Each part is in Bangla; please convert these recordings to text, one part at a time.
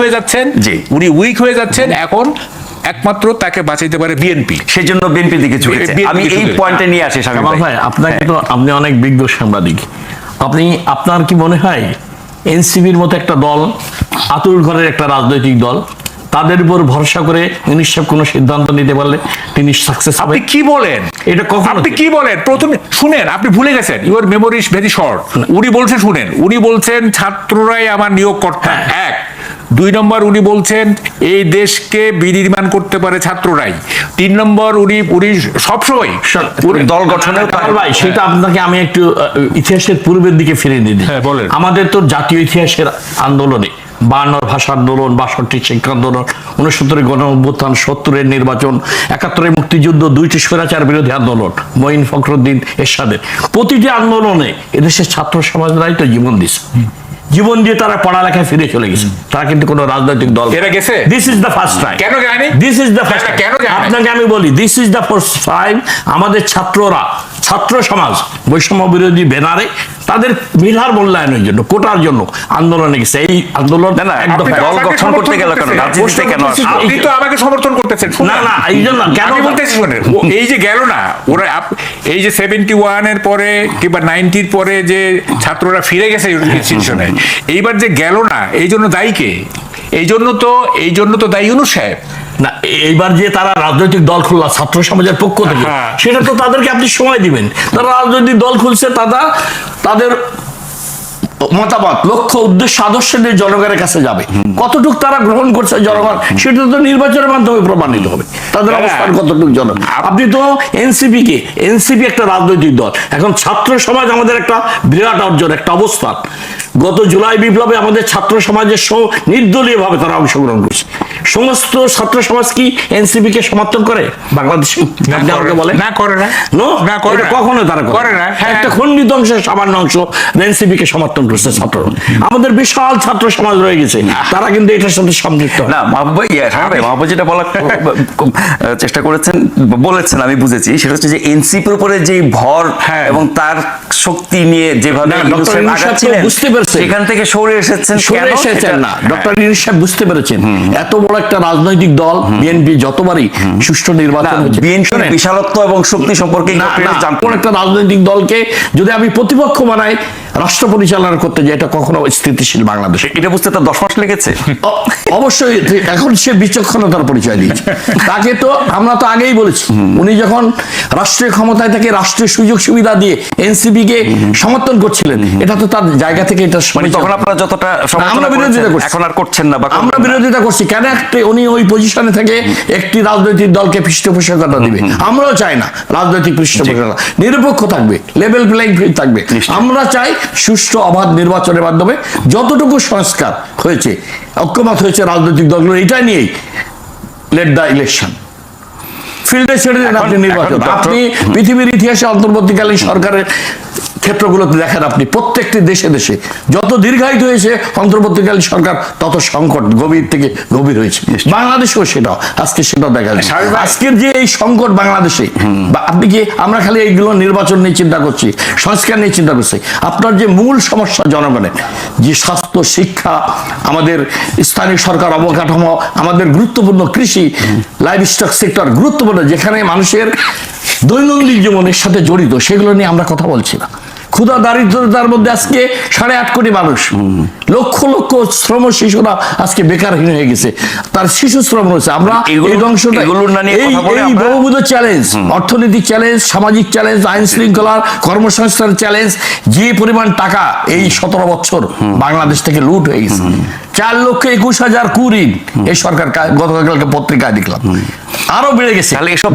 হয়ে যাচ্ছেন জি। উনি উইক হয়ে যাচ্ছেন এখন একমাত্র তাকে বাঁচাইতে পারে বিএনপি সেই জন্য বিএনপি দিকে ঝুঁকেছে। আমি এই পয়েন্টে নিয়ে আসি কামাল ভাই। আপনাকে তো আপনি অনেক বিজ্ঞ সাংবাদিক। আপনি আপনার কি মনে হয় এনসিবির মতো একটা দল আতুর ঘরের একটা রাজনৈতিক দল তাদের উপর ভরসা করে ইউনিশ সাহেব কোনো সিদ্ধান্ত নিতে পারলে তিনি সাকসেস হবে? আপনি কি বলেন? এটা কখনো আপনি কি বলেন? প্রথমে শুনেন আপনি ভুলে গেছেন। Your memory is very short উনি বলছেন শুনেন উনি বলছেন ছাত্ররাই আমার নিয়োগকর্তা। এক। দুই নম্বর উনি বলছেন এই দেশকে বিনির্মাণ করতে পারে ছাত্ররাই। তিন নম্বর উনি উনি সবসময় দল গঠনের ভাই সেটা আপনাকে আমি একটু ইতিহাসের পূর্বের দিকে ফিরে দিই। হ্যাঁ, বলেন। আমাদের তো জাতীয় ইতিহাসের আন্দোলনে বায়ান্নর ভাষা আন্দোলন বাষট্টি শিক্ষা আন্দোলন উনসত্তরের গণ অভ্যুত্থান সত্তরের নির্বাচন একাত্তরের মুক্তিযুদ্ধ দুইটি স্বৈরাচার বিরোধী আন্দোলন মঈন ফখরুদ্দিন এরশাদের। প্রতিটি আন্দোলনে এদেশের ছাত্র সমাজরাই তো জীবন দিছে। জীবন দিয়ে তারা পড়ালেখায় ফিরে চলে গেছে তারা কিন্তু কোনো রাজনৈতিক দল এরা গেছে? This is the first time কেন জানি দিস ইজ দ্য ফার্স্ট কেন? আপনাকে আমি বলি this is the first time আমাদের ছাত্ররা ছাত্র সমাজ বৈষম্য বিরোধী ব্যানারে তাদের মিলার মূল্যায়নের জন্য কোটার জন্য। আন্দোলনে গেছে। এই আন্দোলন না, না, একদম দল গঠন করতে গেল কেন? রাজনীতিতে কেন? আপনি তো আমাকে সমর্থন করতেছেন। না, না, এই জন্য কেন- আমি বলতেছি শুনেন এই যে গেল না ওরা এই যে সেভেন্টি ওয়ানের পরে কিংবা নাইনটির পরে যে ছাত্ররা ফিরে গেছে ইনস্টিটিউশনে এইবার যে গেল না এই জন্য দায়ী কে? এই জন্য তো এই জন্য তো দায়ী ইউনুস সাহেব। না এইবার যে তারা রাজনৈতিক দল খুললা ছাত্র সমাজের পক্ষ থেকে হ্যাঁ। সেটা তো তাদেরকে আপনি সময় দিবেন। তারা রাজনৈতিক দল খুলছে তারা তাদের মতামত লক্ষ্য উদ্দেশ্য আদর্শ নিয়ে জনগণের কাছে যাবে। কতটুক তারা গ্রহণ করছে জনগণ সেটা তো নির্বাচনের মাধ্যমে প্রমাণিত হবে। তাদের হ্যাঁ। অবস্থান কতটুকু জন আপনি তো এনসিপি কে এনসিপি একটা রাজনৈতিক দল। এখন ছাত্র সমাজ আমাদের একটা বিরাট অর্জন একটা অবস্থান। গত জুলাই বিপ্লবে আমাদের ছাত্র সমাজের নির্দলীয় ভাবে তারা অংশগ্রহণ করছে। সমস্ত ছাত্র সমাজ কি এনসিপি কে সমর্থন করে? বাংলাদেশে আপনি আমাকে বলেন না করে না। না করে কখনো তারা করে না। হ্যাঁ। একটা খণ্ডিত অংশের সামান্য অংশ এনসিপি কে সমর্থন করছে ছাত্ররা। আমাদের বিশাল ছাত্র সমাজ রয়ে গেছে। তারা কিন্তু এটার সাথে সম্পৃক্ত হয়। না মাহবুব ভাই ইয়ে, মাহবুব যেটা বলার চেষ্টা করেছেন বলেছেন আমি বুঝেছি। সেটা হচ্ছে যে এনসিপির উপরে যে ভর হ্যাঁ। এবং তার শক্তি নিয়ে যেভাবে সেখান থেকে সরে এসেছেন সরে এসেছেন না। ডক্টর ইউনুস সাহেব বুঝতে পেরেছেন। এত বড় একটা রাজনৈতিক দল বিএনপি যতবারই সুষ্ঠু নির্বাচন বিএনপির বিশালত্ব এবং শক্তি সম্পর্কে। কোন একটা রাজনৈতিক দলকে যদি আমি প্রতিপক্ষ বানাই রাষ্ট্র পরিচালনা করতে যাই এটা কখনো স্থিতিশীল বাংলাদেশে। এটা বুঝতে তার দশ মাস লেগেছে। অবশ্যই এখন সে বিচক্ষণতার পরিচয় দিয়েছে। তাকে তো আমরা তো আগেই বলেছি। উনি যখন রাষ্ট্রীয় ক্ষমতায় থেকে রাষ্ট্রীয় সুযোগ সুবিধা দিয়ে এনসিপি কে সমর্থন করছিলেন এটা তো তার জায়গা থেকে এটা মানে তখন আপনারা যতটা আমরা বিরোধিতা করছি। এখন আর করছেন না বা আমরা বিরোধিতা করছি। কেন একটি উনি ওই পজিশনে থেকে একটি রাজনৈতিক দলকে পৃষ্ঠপোষকতা দিবে। আমরাও চাই না রাজনৈতিক পৃষ্ঠপোষকতা। নিরপেক্ষ থাকবে লেভেল প্লেইং ফিল্ড থাকবে। আমরা চাই সুষ্ঠু অবাধ নির্বাচনের মাধ্যমে যতটুকু সংস্কার হয়েছে ঐক্যমত হয়েছে রাজনৈতিক দলগুলো এটা নিয়েই লেট দ্য ইলেকশন ফিল্ডে ছেড়ে দেন আপনি নির্বাচন। আপনি পৃথিবীর ইতিহাসে অন্তর্বর্তীকালীন সরকারের ক্ষেত্রগুলোতে দেখেন আপনি প্রত্যেকটি দেশে দেশে যত দীর্ঘায়িত হয়েছে অন্তর্বর্তীকালীন সরকার তত সংকট গভীর থেকে গভীর হয়েছে। বাংলাদেশেও সেটাও আজকে সেটাও দেখা যায়। আজকের যে এই সংকট বাংলাদেশে বা আপনি কি আমরা খালি এইগুলো নির্বাচন নিয়ে চিন্তা করছি সংস্কার নিয়ে চিন্তা করছি। আপনার যে মূল সমস্যা জনগণের যে স্বাস্থ্য শিক্ষা আমাদের স্থানীয় সরকার অবকাঠামো আমাদের গুরুত্বপূর্ণ কৃষি লাইফ স্টক সেক্টর গুরুত্বপূর্ণ যেখানে মানুষের দৈনন্দিন জীবনের সাথে জড়িত সেগুলো নিয়ে আমরা কথা বলছি না। ক্ষুধা দারিদ্রতার মধ্যে আজকে সাড়ে আট কোটি মানুষ। লক্ষ লক্ষ শ্রম শিশুরা আজকে বেকারহীন হয়ে গেছে। তার শিশু শ্রম রয়েছে। আমরা এই অংশটা এই বহুবিধ চ্যালেঞ্জ অর্থনৈতিক চ্যালেঞ্জ সামাজিক চ্যালেঞ্জ আইন শৃঙ্খলার কর্মসংস্থান চ্যালেঞ্জ যে পরিমাণ টাকা এই সতেরো বছর বাংলাদেশ থেকে লুট হয়ে গেছে। চার লক্ষ একুশ হাজার কুড়ি। এই সরকার গতকালকে পত্রিকায় দেখলাম। আরও বেড়ে গেছে। তাহলে এসব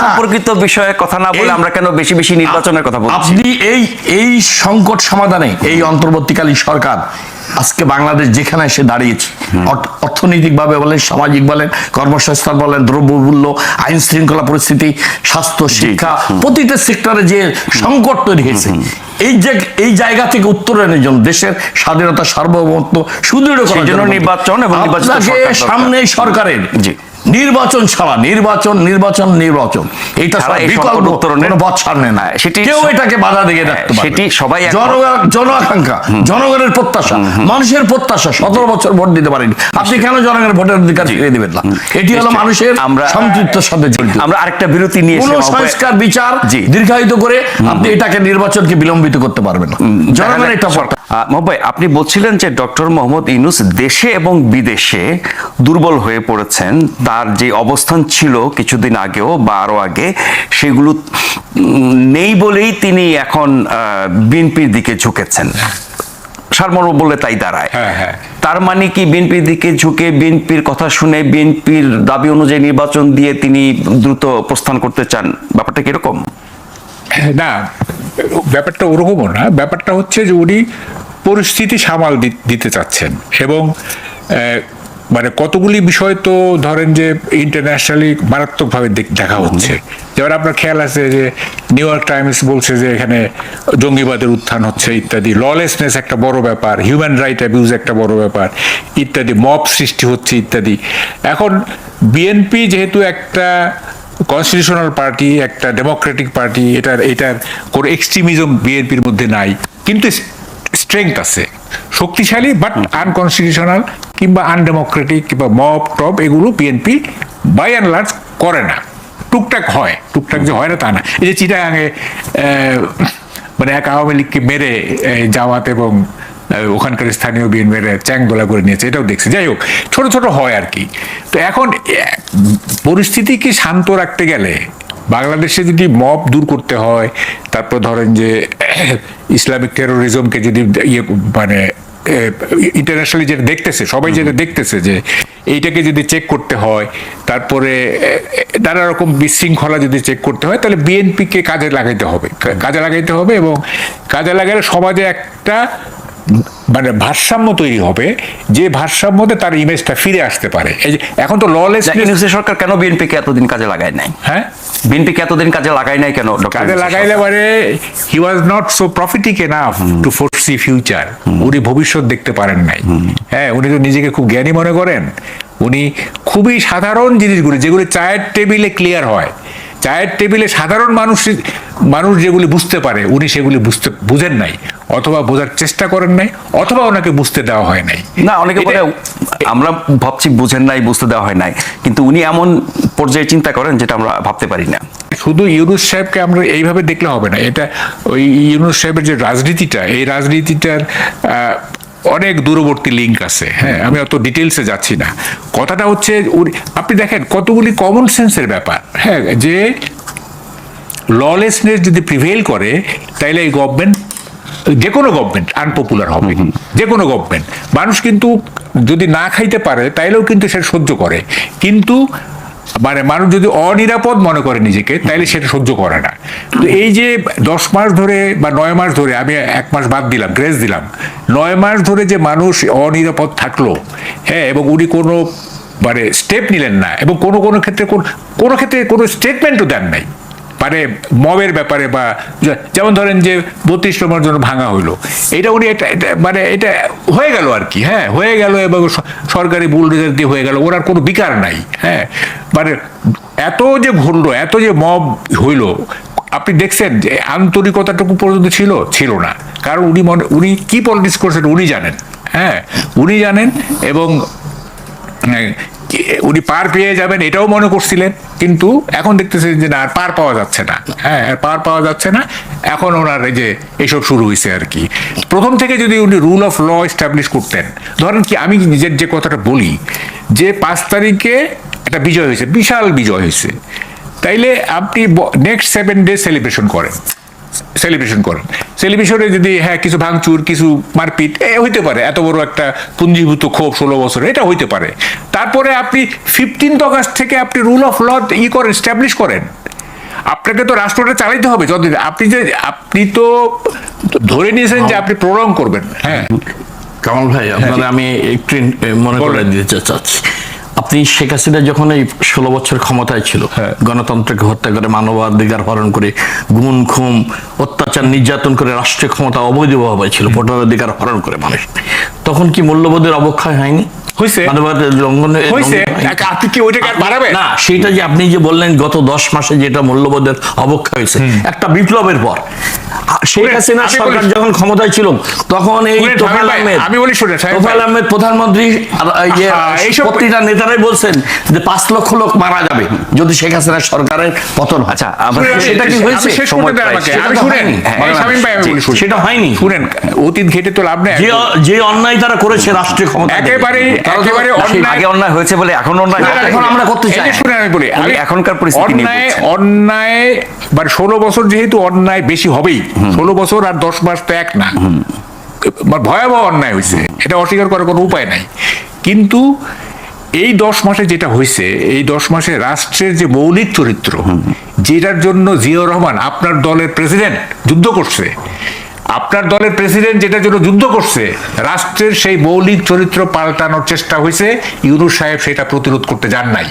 সম্পর্কিত বিষয়ে কথা না বলে আমরা কেন বেশি বেশি নির্বাচনের কথা বলছি? আপনি এই এই সংকট সমাধানে এই অন্তর্বর্তীকালীন সরকার আজকে বাংলাদেশ যেখানে এসে দাঁড়িয়েছে অর্থনৈতিক ভাবে বলেন সামাজিক বলেন কর্মসংস্থান বলেন দ্রব্যমূল্য আইন শৃঙ্খলা পরিস্থিতি স্বাস্থ্য শিক্ষা প্রতিটা সেক্টরে যে সংকট তৈরি হয়েছে এই যে এই জায়গা থেকে উত্তরণের জন্য দেশের স্বাধীনতা সার্বভৌমত্ব সুদৃঢ় করার জন্য। নির্বাচন এবং। সামনে সরকারের জি। নির্বাচন ছাড়া নির্বাচন নির্বাচন নির্বাচন। এটা বিকল্প উত্তরণের- কোনো পথ সামনে না। হ্যাঁ, সেটি- কেউ এটাকে বাধা দিয়ে রাখতে সেটি সবাই জন- আকাঙ্ক্ষা জনগণের প্রত্যাশা মানুষের প্রত্যাশা সতেরো বছর ভোট দিতে পারেনি। আপনি কেন জনগণের ভোটের অধিকার দিবেন না? এটি হলো মানুষের আমরা সম্পৃক্তর সাথে জড়িত। আমরা আরেকটা বিরতি নিয়ে সংস্কার বিচার দীর্ঘায়িত করে আপনি এটাকে নির্বাচনকে বিলম্বিত করতে পারবেন না। জনগণের আপনি বলছিলেন যে ডক্টর মোহাম্মদ ইউনুস দেশে এবং বিদেশে দুর্বল হয়ে পড়েছেন। তার যে অবস্থান ছিল কিছুদিন আগেও বা আরও আগে সেগুলো নেই বলেই তিনি এখন বিএনপির দিকে ঝুঁকেছেন। সারমর্ম বললে তাই দাঁড়ায়। হ্যাঁ, হ্যাঁ। তার মানে কি বিএনপির দিকে ঝুঁকে বিএনপির কথা শুনে বিএনপির দাবি অনুযায়ী নির্বাচন দিয়ে তিনি দ্রুত প্রস্থান করতে চান ব্যাপারটা কীরকম না ব্যাপারটা ওরকমও না। ব্যাপারটা হচ্ছে যে উনি পরিস্থিতি সামাল দিতে চাচ্ছেন এবং মানে কতগুলি বিষয় তো ধরেন যে ইন্টারন্যাশনালি মারাত্মকভাবে দেখ- দেখা হচ্ছে। যেমন আপনার খেয়াল আছে যে নিউ ইয়র্ক টাইমস বলছে যে এখানে জঙ্গিবাদের উত্থান হচ্ছে ইত্যাদি। ললেসনেস একটা বড় ব্যাপার হিউম্যান রাইট অ্যাবিউজ একটা বড় ব্যাপার ইত্যাদি মব সৃষ্টি হচ্ছে ইত্যাদি। এখন বিএনপি যেহেতু একটা কনস্টিটিউশনাল পার্টি একটা ডেমোক্রেটিক পার্টি এটার এটার কোনো এক্সট্রিমিজম বিএনপির মধ্যে নাই। কিন্তু স্ট্রেংথ আছে। শক্তিশালী বাট আনকনস্টিটিউশনাল কিংবা আনডেমোক্রেটিক কিংবা মব টপ এগুলো বিএনপি বাই অ্যান্ড লার্জ করে না। টুকটাক হয়, টুকটাক যে হয় না তা না। এই যে চিটাগাঙে মানে এক আওয়ামী লীগকে মেরে জামাত এবং ওখানকার স্থানীয় বিএনপির চ্যাং দোলা করে নিয়েছে, এটাও দেখছি। যাই হোক, ছোট ছোট হয় আর কি। তো এখন পরিস্থিতিকে শান্ত রাখতে গেলে বাংলাদেশে যদি মব দূর করতে হয় তারপর ধরেন যে ইসলামিক টেরোরিজমকে যদি ইয়ে মানে ইন্টারন্যাশনালি যেটা দেখতেছে সবাই যেটা দেখতেছে যে এইটাকে যদি চেক করতে হয় তারপরে নানা রকম বিশৃঙ্খলা যদি চেক করতে হয় তাহলে বিএনপিকে কাজে লাগাইতে হবে। কাজে লাগাইতে হবে এবং কাজে লাগালে সমাজে একটা মানে ভারসাম্য তৈরি হবে যে ভারসাম্যতে তার ইমেজটা ফিরে আসতে পারে। এই যে এখন তো ললেস সরকার কেন বিএনপিকে এতদিন কাজে লাগায় নাই? হ্যাঁ? বিএনপিকে এতদিন কাজে লাগায় নাই কেন কাজে লাগাইলে? পারে he was not so prophetic enough to foresee future উনি ভবিষ্যৎ দেখতে পারেন নাই। হ্যাঁ উনি তো নিজেকে খুব জ্ঞানী মনে করেন। উনি খুবই সাধারণ জিনিসগুলি যেগুলি চায়ের টেবিলে ক্লিয়ার হয়। চায়ের টেবিলে সাধারণ মানুষ মানুষ যেগুলি বুঝতে পারে উনি সেগুলি বুঝতে বুঝেন নাই অথবা বোঝার চেষ্টা করেন নাই অথবা ওনাকে বুঝতে দেওয়া হয় নাই। না অনেকে বলে আমরা ভাবছি বুঝেন নাই বুঝতে দেওয়া হয় নাই। কিন্তু উনি এমন পর্যায়ে চিন্তা করেন যেটা আমরা ভাবতে পারি না। শুধু ইউনুস সাহেবকে আমরা এইভাবে দেখলে হবে না। এটা ওই ইউনুস সাহেবের যে রাজনীতিটা এই রাজনীতিটার আহ, অনেক দূরবর্তী লিঙ্ক আছে হ্যাঁ আমি অত ডিটেলসে যাচ্ছি না। কথাটা হচ্ছে আপনি দেখেন কতগুলি কমন সেন্সের ব্যাপার হ্যাঁ যে ললেসনেস যদি প্রিভেল করে তাইলে এই গভর্নমেন্ট যে কোনো গভর্নমেন্ট আনপপুলার হবে যে কোনো গভর্নমেন্ট মানুষ কিন্তু যদি না খাইতে পারে তাইলেও কিন্তু সে সহ্য করে। কিন্তু মানে মানুষ যদি অনিরাপদ মনে করে নিজেকে, তাইলে সেটা সহ্য করে না। তো এই যে দশ মাস ধরে বা নয় মাস ধরে, আমি এক মাস বাদ দিলাম গ্রেস দিলাম, নয় মাস ধরে যে মানুষ অনিরাপদ থাকল হ্যাঁ এবং উনি কোনো মানে স্টেপ নিলেন না, এবং কোনো কোনো ক্ষেত্রে কোন- কোনো ক্ষেত্রে কোনো স্টেটমেন্টও দেন নাই। মানে মবের ব্যাপারে বা যেমন ধরেন যে বত্রিশ নম্বর জন্য ভাঙা হইল, এটা উনি এটা মানে এটা হয়ে গেল আর কি হ্যাঁ হয়ে গেল এবং সরকারি বুলডোজার দিয়ে হয়ে গেল, ওনার কোনো বিকার নাই হ্যাঁ। মানে এত যে ঘুরলো, এত যে মব হইল, আপনি দেখছেন যে আন্তরিকতাটুকু পর্যন্ত ছিল? ছিল না। কারণ উনি মনে উনি কি পলিটিক্স করছেন উনি জানেন হ্যাঁ। উনি জানেন এবং উনি পার পেয়ে যাবেন এটাও মনে করছিলেন, কিন্তু এখন দেখতেছেন যে না, আর পার পাওয়া যাচ্ছে না। হ্যাঁ পার পাওয়া যাচ্ছে না। এখন ওনার এই যে এসব শুরু হয়েছে আর কি। প্রথম থেকে যদি উনি রুল অফ ল এস্টাবলিশ করতেন, ধরেন কি, আমি নিজের যে কথাটা বলি, যে পাঁচ তারিখে একটা বিজয় হয়েছে, বিশাল বিজয় হয়েছে। তাইলে আপনি নেক্সট সেভেন ডে সেলিব্রেশন করেন। সেলিব্রেশন করেন সেলিব্রেশনে যদি হ্যাঁ কিছু ভাঙচুর কিছু মারপিট এ হইতে পারে এত বড় একটা পুঞ্জীভূত ক্ষোভ ষোলো বছর এটা হইতে পারে। তারপরে আপনি ফিফটিন্থ অগাস্ট থেকে আপনি রুল অফ ল ই করেন স্ট্যাবলিশ করেন। আপনাকে তো রাষ্ট্রটা চালাইতে হবে যতদিন। আপনি যে আপনি তো ধরে নিয়েছেন যে আপনি প্রলং করবেন। হ্যাঁ। কামাল ভাই আপনারা আমি একটু মনে করে দিতে চাচ্ছি। আপনি শেখ হাসিনা যখন এই ষোলো বছর ক্ষমতায় ছিল হ্যাঁ। গণতন্ত্রকে হত্যা করে মানবাধিকার হরণ করে গুন খুম অত্যাচার নির্যাতন করে রাষ্ট্রীয় ক্ষমতা অবৈধভাবে ছিল ভোটার অধিকার হরণ করে মানুষ তখন কি মূল্যবোধের অবক্ষয় হয়নি হয়েছে হয়েছে। মানবাধিকার লঙ্ঘনে- হয়েছে আপনি কি ওইটাকে আর বাড়াবেন না সেটা যে আপনি যে বললেন গত দশ মাসে যেটা মূল্যবোধের অবক্ষয় হয়েছে একটা বিপ্লবের পর শেখ হাসিনা সরকার যখন ক্ষমতায় ছিল তখন এই ভাই, আহমেদ আমি বলি তোফায়েল ভাই। আহমেদ প্রধানমন্ত্রী ইয়ে প্রতিটা নেতারাই বলছেন যে পাঁচ লক্ষ লোক মারা যাবে যদি শেখ হাসিনা সরকারের পতন হয়। আচ্ছা, সেটা কি হয়েছে? সেটা হয়নি। হ্যাঁ, শুনেন। সেটা হয়নি। শুনেন অতীত ঘেটে তো লাভ নেই যে যে অন্যায় তারা করেছে রাষ্ট্রীয় ক্ষমতা একেবারেই তো- একেবারে অন্যায় আগে অন্যায় হয়েছে বলে এখন অন্যায় এখন আমরা করতে চাই। যে শুনেন আমি বলি এখনকার পরিস্থিতি অন্যায় অন্যায় মানে ষোলো বছর যেহেতু অন্যায় বেশি হবেই ষোলো বছর আর দশ মাস তো এক না। ভয়াবহ অন্যায় হয়েছে। এটা অস্বীকার করার কোনো উপায় নাই। কিন্তু এই দশ মাসে যেটা হয়েছে এই দশ মাসে রাষ্ট্রের যে মৌলিক চরিত্র যেটার জন্য জিয়াউর রহমান আপনার দলের প্রেসিডেন্ট যুদ্ধ করছে আপনার দলের প্রেসিডেন্ট যেটার জন্য যুদ্ধ করছে রাষ্ট্রের সেই মৌলিক চরিত্র পাল্টানোর চেষ্টা হয়েছে ইউনুস সাহেব সেটা প্রতিরোধ করতে যান নাই।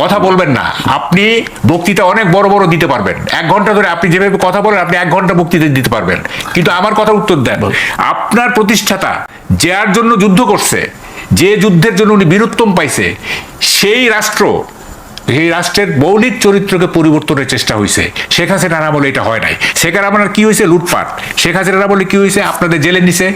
কথা বলবেন না আপনি বক্তৃতা অনেক বড় বড় দিতে পারবেন। এক ঘণ্টা ধরে আপনি যেভাবে কথা বলেন আপনি এক ঘণ্টা বক্তৃতা দিতে পারবেন। কিন্তু আমার কথা উত্তর দেন আপনার প্রতিষ্ঠাতা যার জন্য যুদ্ধ করছে যে যুদ্ধের জন্য উনি বীরত্তম পাইছে সেই রাষ্ট্র এই রাষ্ট্রের মৌলিক চরিত্রকে পরিবর্তনের চেষ্টা হয়েছে শেখ হাসিনার বলে এটা হয় নাই। শেখ হাসিনার কি হয়েছে লুটপাট। শেখ হাসিনার বলে কি হয়েছে আপনাদের জেলে নিছে।